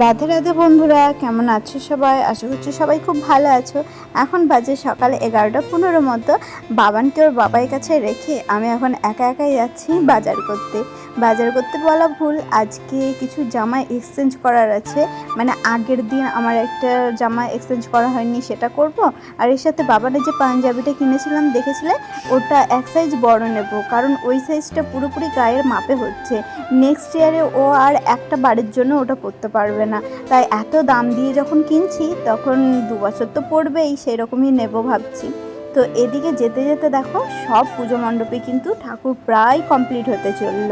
রাধে রাধে বন্ধুরা, কেমন আছো সবাই? আশা করছি সবাই খুব ভালো আছো। এখন বাজে সকাল এগারোটা পনেরো মতো। বাবানকে ওর বাবার কাছে রেখে আমি এখন একা একাই যাচ্ছি বাজার করতে। বাজার করতে বলা ভুল। আজকে কিছু জামা এক্সচেঞ্জ করার আছে। মানে আগের দিন আমার একটা জামা এক্সচেঞ্জ করা হয়নি, সেটা করব। আর এর সাথে বাবানের যে পাঞ্জাবিটা কিনেছিলাম, দেখেছিলে? ওটা এক সাইজ বড় নেব। কারণ ওই সাইজটা পুরোপুরি গায়ের মাপে হচ্ছে। নেক্সট ইয়ারে ও আর একটা বাড়ির জন্য ওটা পরতে পারবে না। তাই এত দাম দিয়ে যখন কিনছি, তখন দু বছর তো পড়বেই সেই রকমই নেব ভাবছি। তো এদিকে যেতে যেতে দেখো সব পুজো মণ্ডপে কিন্তু ঠাকুর প্রায় কমপ্লিট হতে চলল।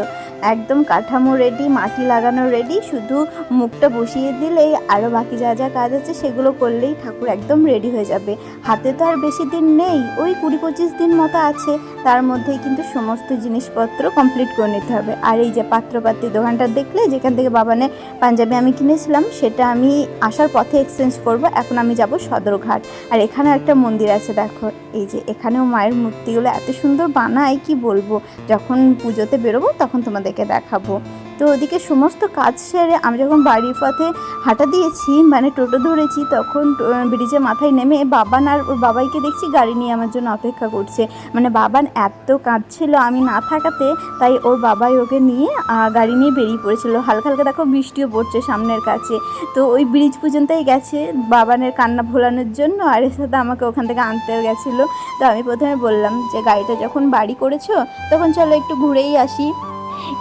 একদম কাঠামো রেডি মাটি লাগানো রেডি শুধু মুখটা বসিয়ে দিলেই আরও বাকি যা যা কাজ আছে সেগুলো করলেই ঠাকুর একদম রেডি হয়ে যাবে। হাতে তো আর বেশি দিন নেই, ওই কুড়ি পঁচিশ দিন মতো আছে। তার মধ্যেই কিন্তু সমস্ত জিনিসপত্র কমপ্লিট করে নিতে হবে। আর এই যে পাত্রপাত্রি দোকানটা দেখলে, যেখান থেকে বাবানে পাঞ্জাবি আমি কিনেছিলাম, সেটা আমি আসার পথে এক্সচেঞ্জ করব। এখন আমি যাব সদরঘাট। আর এখানেও একটা মন্দির আছে, দেখো। এই যে এখানেও মায়ের মূর্তিগুলো এত সুন্দর বানায়, কি বলব? যখন পুজোতে বেরোবো তখন তোমাদেরকে দেখাবো। তো ওদিকে সমস্ত কাজ সেরে আমি যখন বাড়ির পথে হাঁটা দিয়েছি মানে টোটো ধরেছি, তখন ব্রিজে মাথায় নেমে বাবান আর ওর বাবাইকে দেখছি গাড়ি নিয়ে আমার জন্য অপেক্ষা করছে। মানে বাবান এত কাঁদছিল আমি না থাকাতে, তাই ওর বাবাই ওকে নিয়ে গাড়ি নিয়ে বেরিয়ে পড়েছিল। হালকা হালকা দেখো বৃষ্টিও পড়ছে সামনের কাছে। তো ওই ব্রিজ পর্যন্তই গেছে বাবানের কান্না ভোলানোর জন্য আর এর সাথে আমাকে ওখান থেকে আনতে গেছিল। তো আমি প্রথমে বললাম যে, গাড়িটা যখন বাড়ি করেছ, তখন চলো একটু ঘুরেই আসি।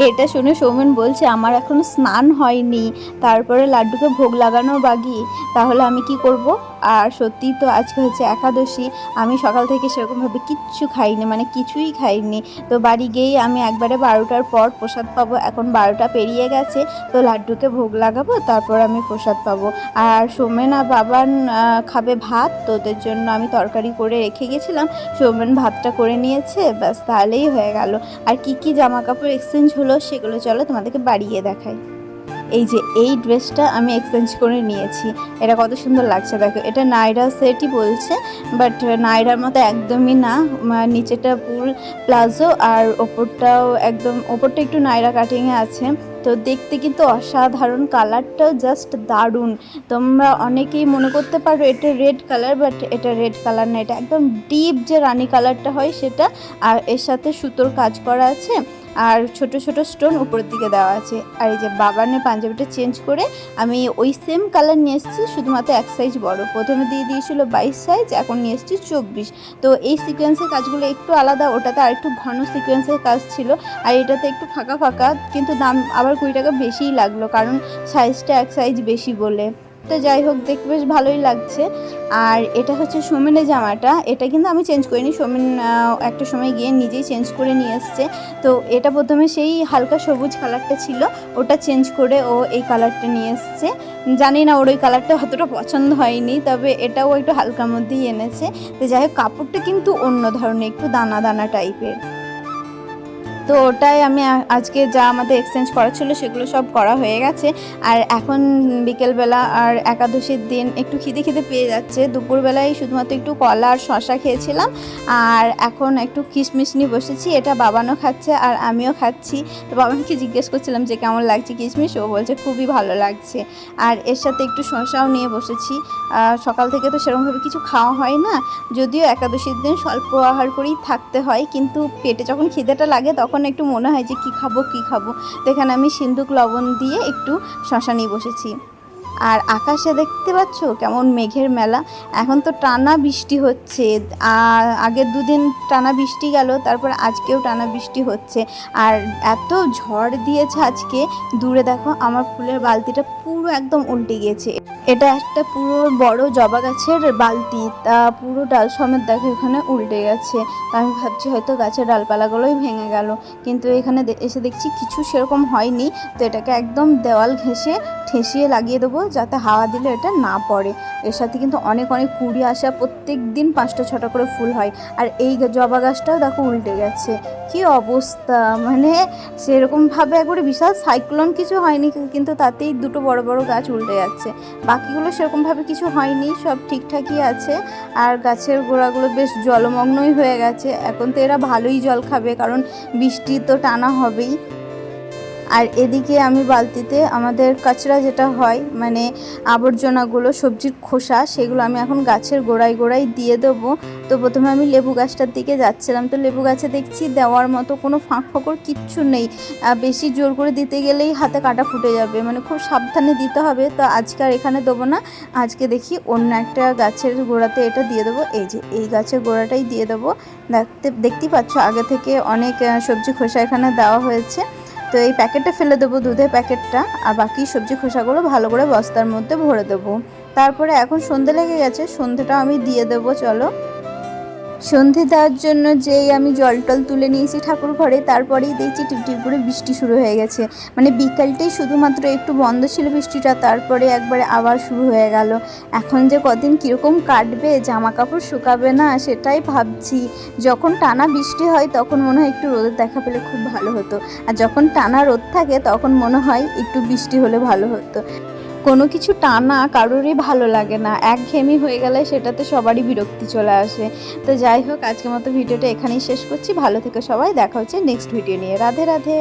এটা শুনে সৌমেন বলছে, আমার এখনও স্নান হয়নি, তারপরে লাড্ডুকে ভোগ লাগানো বাগি, তাহলে আমি কি করব? আর সত্যিই তো আজকে হচ্ছে একাদশী। আমি সকাল থেকে সেরকমভাবে কিচ্ছু খাইনি মানে কিছুই খাইনি। তো বাড়ি গিয়েই আমি একবারে বারোটার পর প্রসাদ পাবো। এখন বারোটা পেরিয়ে গেছে, তো লাড্ডুকে ভোগ লাগাবো, তারপর আমি প্রসাদ পাবো। আর সোমেন আর বাবান খাবে ভাত, তো ওদের জন্য আমি তরকারি করে রেখে গেছিলাম। সোমেন ভাতটা করে নিয়েছে, ব্যাস তাহলেই হয়ে গেল। আর কি কি জামা কাপড় এক্সচেঞ্জ হলো সেগুলো চলো তোমাদেরকে বাড়িয়ে দেখাই। এই যে এই ড্রেসটা আমি এক্সচেঞ্জ করে নিয়েছি। এটা কত সুন্দর লাগছে দেখো। এটা নাইরা সেটই বলছে, বাট নাইরার মতো একদমই না। নিচেটা ফুল প্লাজো আর ওপরটাও একদম, ওপরটা একটু নাইরা কাটিংয়ে আছে। তো দেখতে কিন্তু অসাধারণ, কালারটাও জাস্ট দারুণ। তোমরা অনেকেই মনে করতে পারো এটা রেড কালার বাট এটা রেড কালার না। এটা একদম ডিপ যে রানী কালারটা হয় সেটা, আর এর সাথে সুতোর কাজ করা আছে। আর ছোট ছোট স্টোন উপরের দিকে দেওয়া আছে। আর এই যে বাবানের পাঞ্জাবিটা চেঞ্জ করে আমি ওই সেম কালার নিয়ে এসেছি, শুধুমাত্র এক সাইজ বড়। প্রথমে দিয়ে দিয়েছিল বাইশ সাইজ এখন নিয়ে এসেছি চব্বিশ। তো এই সিকোয়েন্সের কাজগুলো একটু আলাদা, ওটাতে আর একটু ঘন সিকোয়েন্সের কাজ ছিল। আর এটাতে একটু ফাঁকা ফাঁকা, কিন্তু দাম আবার কুড়ি টাকা বেশিই লাগল, কারণ সাইজটা এক সাইজ বেশি বলে। তো যাই হোক, দেখতে বেশ ভালোই লাগছে। আর এটা হচ্ছে সোমেনের জামাটা। এটা কিন্তু আমি চেঞ্জ করিনি। সোমেন একটা সময় গিয়ে নিজেই চেঞ্জ করে নিয়ে এসছে তো এটা প্রথমে সেই হালকা সবুজ কালারটা ছিল। ওটা চেঞ্জ করে ও এই কালারটা নিয়ে এসছে। জানি না ওর ওই কালারটা অতটা পছন্দ হয়নি, তবে এটাও একটু হালকার মধ্যেই এনেছে। তো যাই হোক, কাপড়টা কিন্তু অন্য ধরনের, একটু দানা দানা টাইপের তো ওটাই আমি আজকে যা আমাদের এক্সচেঞ্জ করা ছিল সেগুলো সব করা হয়ে গেছে। আর এখন বিকেলবেলা আর একাদশীর দিন একটু খিদে খিদে পেয়ে যাচ্ছে। দুপুরবেলায় শুধুমাত্র একটু কলা আর শশা খেয়েছিলাম। আর এখন একটু কিশমিশ নিয়ে বসেছি, এটা বাবানও খাচ্ছে আর আমিও খাচ্ছি। তো বাবানকে জিজ্ঞেস করছিলাম যে কেমন লাগছে কিশমিশ? ও বলছে খুবই ভালো লাগছে। আর এর সাথে একটু শশাও নিয়ে বসেছি। সকাল থেকে তো সেরকমভাবে কিছু খাওয়া হয় না। যদিও একাদশীর দিন স্বল্প আহার করেই থাকতে হয়, কিন্তু পেটে যখন খিদেটা লাগে তখন একটু মনে হয় যে কী খাব কী খাব। তো এখানে আমি সিন্ধুক লবণ দিয়ে একটু শশা নিয়ে বসেছি। আর আকাশে দেখতে পাচ্ছ কেমন মেঘের মেলা। এখন তো টানা বৃষ্টি হচ্ছে। আর আগের দুদিন টানা বৃষ্টি গেল, তারপর আজকেও টানা বৃষ্টি হচ্ছে। আর এত ঝড় দিয়েছে আজকে, দূরে দেখো আমার ফুলের বালতিটা পুরো একদম উল্টে গিয়েছে। এটা একটা পুরো বড় জবা গাছের বালতি। তা পুরো ডাল সমেত দেখো এখানে উল্টে গেছে। আমি ভাবছি হয়তো গাছের ডালপালাগুলোই ভেঙে গেল। কিন্তু এখানে এসে দেখছি কিছু সেরকম হয়নি। তো এটাকে একদম দেওয়াল ঘেঁষে ঠেসিয়ে লাগিয়ে দেবো যাতে হাওয়া দিলে এটা না পড়ে। এর সাথে কিন্তু অনেক অনেক কুড়ি আসা প্রত্যেক দিন পাঁচটা, ছটা করে ফুল হয়। আর এই জবা গাছটাও দেখো উল্টে গেছে। কি অবস্থা! মানে সেরকমভাবে একবারে বিশাল সাইক্লোন কিছু হয়নি, কিন্তু তাতেই দুটো বড় বড় গাছ উল্টে যাচ্ছে। বাকিগুলো সেরকমভাবে কিছু হয়নি, সব ঠিকঠাকই আছে। আর গাছের গোড়াগুলো বেশ জলমগ্নই হয়ে গেছে। এখন তো এরা ভালোই জল খাবে, কারণ বৃষ্টি তো টানা হবেই। আর এদিকে আমি বালতিতে আমাদের কাচরা যেটা হয় মানে আবর্জনাগুলো, সবজির খোসা, সেগুলো আমি এখন গাছের গোড়ায় গোড়ায় দিয়ে দেবো। তো প্রথমে আমি লেবু গাছটার দিকে যাচ্ছিলাম। তো লেবু গাছে দেখছি দেওয়ার মতো কোনো ফাঁক ফোকর কিচ্ছু নেই। বেশি জোর করে দিতে গেলেই হাতে কাটা ফুটে যাবে। মানে খুব সাবধানে দিতে হবে। তো আজকে আর এখানে দেবো না। আজকে দেখি অন্য একটা গাছের গোড়াতে এটা দিয়ে দেবো। এই যে, এই গাছের গোড়াটাই দিয়ে দেবো। দেখতে, দেখতেই পাচ্ছ, আগে থেকে অনেক সবজি খোসা এখানে দেওয়া হয়েছে। তো এই প্যাকেটটা ফেলে দেবো, দুধের প্যাকেটটা, আর বাকি সবজি খোসাগুলো ভালো করে বস্তার মধ্যে ভরে দেবো। তারপরে এখন সন্ধে লেগে গেছে সন্ধেটা আমি দিয়ে দেবো, চলো। সন্ধে দেওয়ার জন্য যেই আমি জল টল তুলে নিয়েছি ঠাকুর ঘরে, তারপরেই দেখছি টিপটিপ করে বৃষ্টি শুরু হয়ে গেছে। মানে বিকালটাই শুধুমাত্র একটু বন্ধ ছিল বৃষ্টিটা, তারপরে একবারে আবার শুরু হয়ে গেল। এখন যে কদিন কীরকম কাটবে জামা কাপড় শুকাবে না, সেটাই ভাবছি। যখন টানা বৃষ্টি হয়, তখন মনে হয় একটু রোদের দেখা পেলে খুব ভালো হতো। আর যখন টানা রোদ থাকে, তখন মনে হয় একটু বৃষ্টি হলে ভালো হতো। কোনো কিছু টানা কারোরই ভালো লাগে না। একঘেয়েমি হয়ে গেলে সেটাতে সবারই বিরক্তি চলে আসে। তো যাই হোক, আজকের মতো ভিডিওটা এখানেই শেষ করছি। ভালো থেকে সবাই। দেখা হচ্ছে নেক্সট ভিডিও নিয়ে। রাধে রাধে।